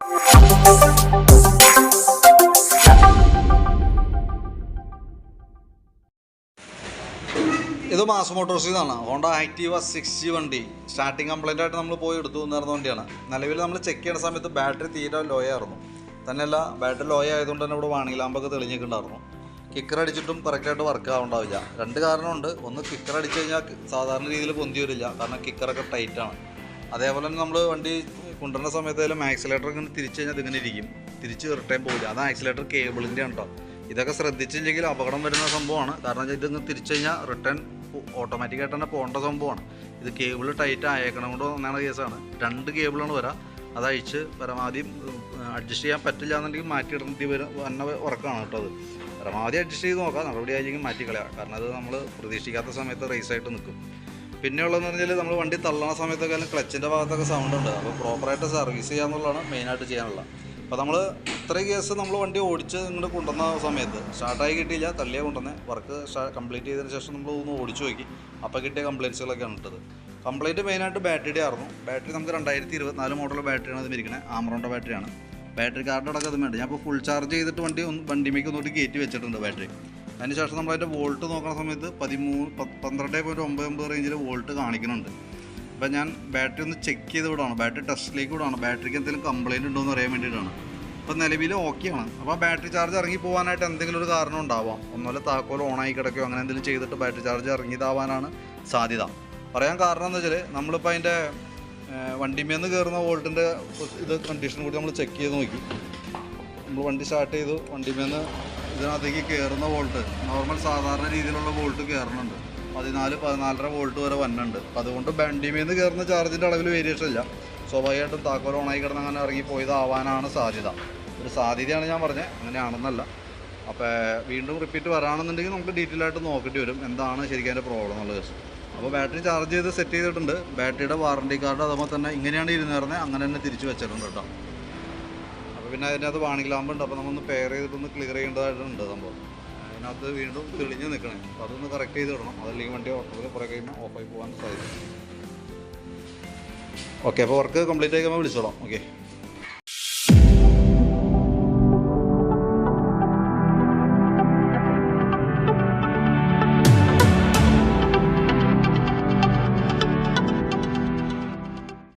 ഇത് മാസ് മോട്ടോഴ്സിൽ നിന്നാണ് ഹോണ്ട ആക്റ്റീവ സിക്സ് ജി വണ്ടി. സ്റ്റാർട്ടിങ് കംപ്ലൈന്റ് ആയിട്ട് നമ്മൾ പോയി എടുത്തു നിന്നിരുന്ന വണ്ടിയാണ്. നിലവിൽ നമ്മൾ ചെക്ക് ചെയ്യുന്ന സമയത്ത് ബാറ്ററി തീരെ ലോ ആയിരുന്നു. തന്നെയല്ല ബാറ്ററി ലോ ആയതുകൊണ്ട് തന്നെ ഇവിടെ വാണിംഗ് ലാമ്പൊക്കെ തെളിഞ്ഞിട്ടുണ്ടായിരുന്നു. കിക്കർ അടിച്ചിട്ടും കറക്റ്റായിട്ട് വർക്ക് ആവുണ്ടാവില്ല. രണ്ട് കാരണമുണ്ട്. ഒന്ന് കിക്കർ അടിച്ചു കഴിഞ്ഞാൽ സാധാരണ രീതിയിൽ പൊന്തി വരില്ല. കാരണം കിക്കറൊക്കെ ടൈറ്റാണ് അതേപോലെ തന്നെ നമ്മൾ വണ്ടി കൊണ്ടുവരുന്ന സമയത്തായാലും ആക്സിലേറ്റർ ഇങ്ങനെ തിരിച്ചു കഴിഞ്ഞാൽ ഇതിങ്ങനെ ഇരിക്കും. തിരിച്ച് റിട്ടേൺ പോകില്ല അത് ആക്സിലേറ്റർ കേബിളിന്റെ കേട്ടോ ഇതൊക്കെ ശ്രദ്ധിച്ചില്ലെങ്കിൽ അപകടം വരുന്ന സംഭവമാണ്. കാരണം ഇത് ഇതിങ്ങ് തിരിച്ചു കഴിഞ്ഞാൽ റിട്ടേൺ ഓട്ടോമാറ്റിക്കായിട്ട് തന്നെ പോകേണ്ട സംഭവമാണ്. ഇത് കേബിൾ ടൈറ്റ് ആയേക്കണം കൊണ്ട് വന്ന കേസാണ് രണ്ട് കേബിളാണ് വരാം. അത് അഴിച്ച് പരമാവധി അഡ്ജസ്റ്റ് ചെയ്യാൻ പറ്റില്ല എന്നുണ്ടെങ്കിൽ മാറ്റിയിടേണ്ടി വരും വന്ന ഉറക്കമാണ് കേട്ടോ അത്. പരമാവധി അഡ്ജസ്റ്റ് ചെയ്ത് നോക്കാം. നടപടി ആയിരിക്കും മാറ്റിക്കളയാം കാരണം അത് നമ്മൾ പ്രതീക്ഷിക്കാത്ത സമയത്ത് റേസ് ആയിട്ട് നിൽക്കും. പിന്നെ ഉള്ളതെന്ന് പറഞ്ഞാൽ നമ്മൾ വണ്ടി തള്ളണ സമയത്തൊക്കെ അല്ലെങ്കിൽ ക്ലച്ചിന്റെ ഭാഗത്തൊക്കെ സൗണ്ട് ഉണ്ട്. അപ്പോൾ പ്രോപ്പറായിട്ട് സർവീസ് ചെയ്യാന്നുള്ളതാണ് മെയിനായിട്ട് ചെയ്യാനുള്ളത്. അപ്പോൾ നമ്മൾ ഇത്രയും കേസ് നമ്മൾ വണ്ടി ഓടിച്ച് ഇങ്ങോട്ട് കൊണ്ടുവന്ന സമയത്ത് സ്റ്റാർട്ടായി കിട്ടിയില്ല തള്ളിയ കൊണ്ടുവന്നത് വർക്ക് കംപ്ലീറ്റ് ചെയ്തതിന് ശേഷം നമ്മൾ ഒന്ന് ഓടിച്ചു നോക്കി. അപ്പോൾ കിട്ടിയ കംപ്ലയിൻസുകളൊക്കെയാണ് ഇട്ടത്. കംപ്ലയിന്റ് മെയിനായിട്ട് ബാറ്ററിയുടെ ആയിരുന്നു. ബാറ്ററി നമുക്ക് രണ്ടായിരത്തി ഇരുപത്തിനാല് മോഡൽ ബാറ്ററിയാണ് ഇത് ഇരിക്കുന്നത് ആമറോണ്ട ബാറ്ററിയാണ് ബാറ്ററി കാർഡ് അടക്കം അത് വേണ്ട ഞാൻ ഇപ്പോൾ ഫുൾ ചാർജ് ചെയ്തിട്ട് വണ്ടി ഒന്ന് വണ്ടിമേക്ക് ഒന്നുകൂടി കയറ്റി വെച്ചിട്ടുണ്ട് ബാറ്ററി അതിന് ശേഷം നമ്മൾ അതിന്റെ വോൾട്ട് നോക്കുന്ന സമയത്ത് പതിമൂന്ന് പന്ത്രണ്ട് പോയിന്റ് ഒമ്പത് ഒമ്പത് റേഞ്ചിൽ വോൾട്ട് കാണിക്കുന്നുണ്ട്. അപ്പോൾ ഞാൻ ബാറ്ററി ഒന്ന് ചെക്ക് ചെയ്ത് വിടാണ്. ബാറ്ററി ടെസ്റ്റിലേക്ക് വിടാണ്. ബാറ്ററിക്ക് എന്തെങ്കിലും കംപ്ലൈന്റ് ഉണ്ടോ എന്ന് അറിയാൻ വേണ്ടിയിട്ടാണ്. അപ്പോൾ നിലവിൽ ഓക്കെയാണ് അപ്പോൾ ബാറ്ററി ചാർജ് ഇറങ്ങി പോകാനായിട്ട് എന്തെങ്കിലും ഒരു കാരണം ഉണ്ടാവാം. ഒന്നുമല്ല താക്കോൽ ഓൺ ആയി കിടക്കുകയോ അങ്ങനെ എന്തെങ്കിലും ചെയ്തിട്ട് ബാറ്ററി ചാർജ് ഇറങ്ങിയതാവാനാണ് സാധ്യത. പറയാൻ കാരണം എന്ന് വെച്ചാൽ നമ്മളിപ്പോൾ അതിന്റെ വണ്ടിമേന്ന് കയറുന്ന വോൾട്ടിന്റെ ഇത് കണ്ടീഷൻ കൂടി നമ്മൾ ചെക്ക് ചെയ്ത് നോക്കി. നമ്മൾ വണ്ടി സ്റ്റാർട്ട് ചെയ്തു. വണ്ടിമേന്ന് ഇതിനകത്തേക്ക് കയറുന്ന വോൾട്ട്. നോർമൽ സാധാരണ രീതിയിലുള്ള വോൾട്ട് കയറുന്നുണ്ട് പതിനാല് പതിനാലര വോൾട്ട് വരെ വന്നുണ്ട് അപ്പം അതുകൊണ്ട് വണ്ടിമേന്ന് കയറുന്ന ചാർജിന്റെ അളവിൽ വേരിയേഷൻ ഇല്ല. സ്വാഭാവികമായിട്ടും താക്കോൽ ഓണായി കിടന്ന് അങ്ങനെ ഇറങ്ങി പോയതാവാനാണ് സാധ്യത. ഒരു സാധ്യതയാണ് ഞാൻ പറഞ്ഞത് അങ്ങനെയാണെന്നല്ല. അപ്പോൾ വീണ്ടും റിപ്പീറ്റ് വരാണെന്നുണ്ടെങ്കിൽ നമുക്ക് ഡീറ്റെയിൽ ആയിട്ട് നോക്കേണ്ടി വരും. എന്താണ് ശരിക്കും അതിന്റെ പ്രോബ്ലം എന്നുള്ള കേസ് അപ്പോൾ ബാറ്ററി ചാർജ് ചെയ്ത് സെറ്റ് ചെയ്തിട്ടുണ്ട്. ബാറ്ററിയുടെ വാറണ്ടി കാർഡ് അതുപോലെ തന്നെ ഇങ്ങനെയാണ് ഇരുന്നേറുന്നത് അങ്ങനെ തന്നെ തിരിച്ചു വെച്ചിട്ടുണ്ട് കേട്ടോ. അപ്പോൾ പിന്നെ അതിനകത്ത് വാണിംഗ് ലാമ്പ് ഉണ്ട്. അപ്പോൾ നമ്മളൊന്ന് പെയർ ചെയ്തിട്ടൊന്ന് ക്ലിയർ ചെയ്യേണ്ടതായിട്ടുണ്ട് സംഭവം. അതിനകത്ത് വീണ്ടും തെളിഞ്ഞ് നിൽക്കണേ അപ്പോൾ അതൊന്ന് കറക്റ്റ് ചെയ്ത് ഇടണം. അതല്ലെങ്കിൽ വണ്ടി ഓട്ടത്തിൽ കുറേ കഴിയുമ്പോൾ ഓഫായി പോകാൻ സാധിക്കും ഓക്കെ അപ്പോൾ വർക്ക് കംപ്ലീറ്റ് ആയി കഴിയുമ്പോൾ വിളിച്ചോളാം. ഓക്കെ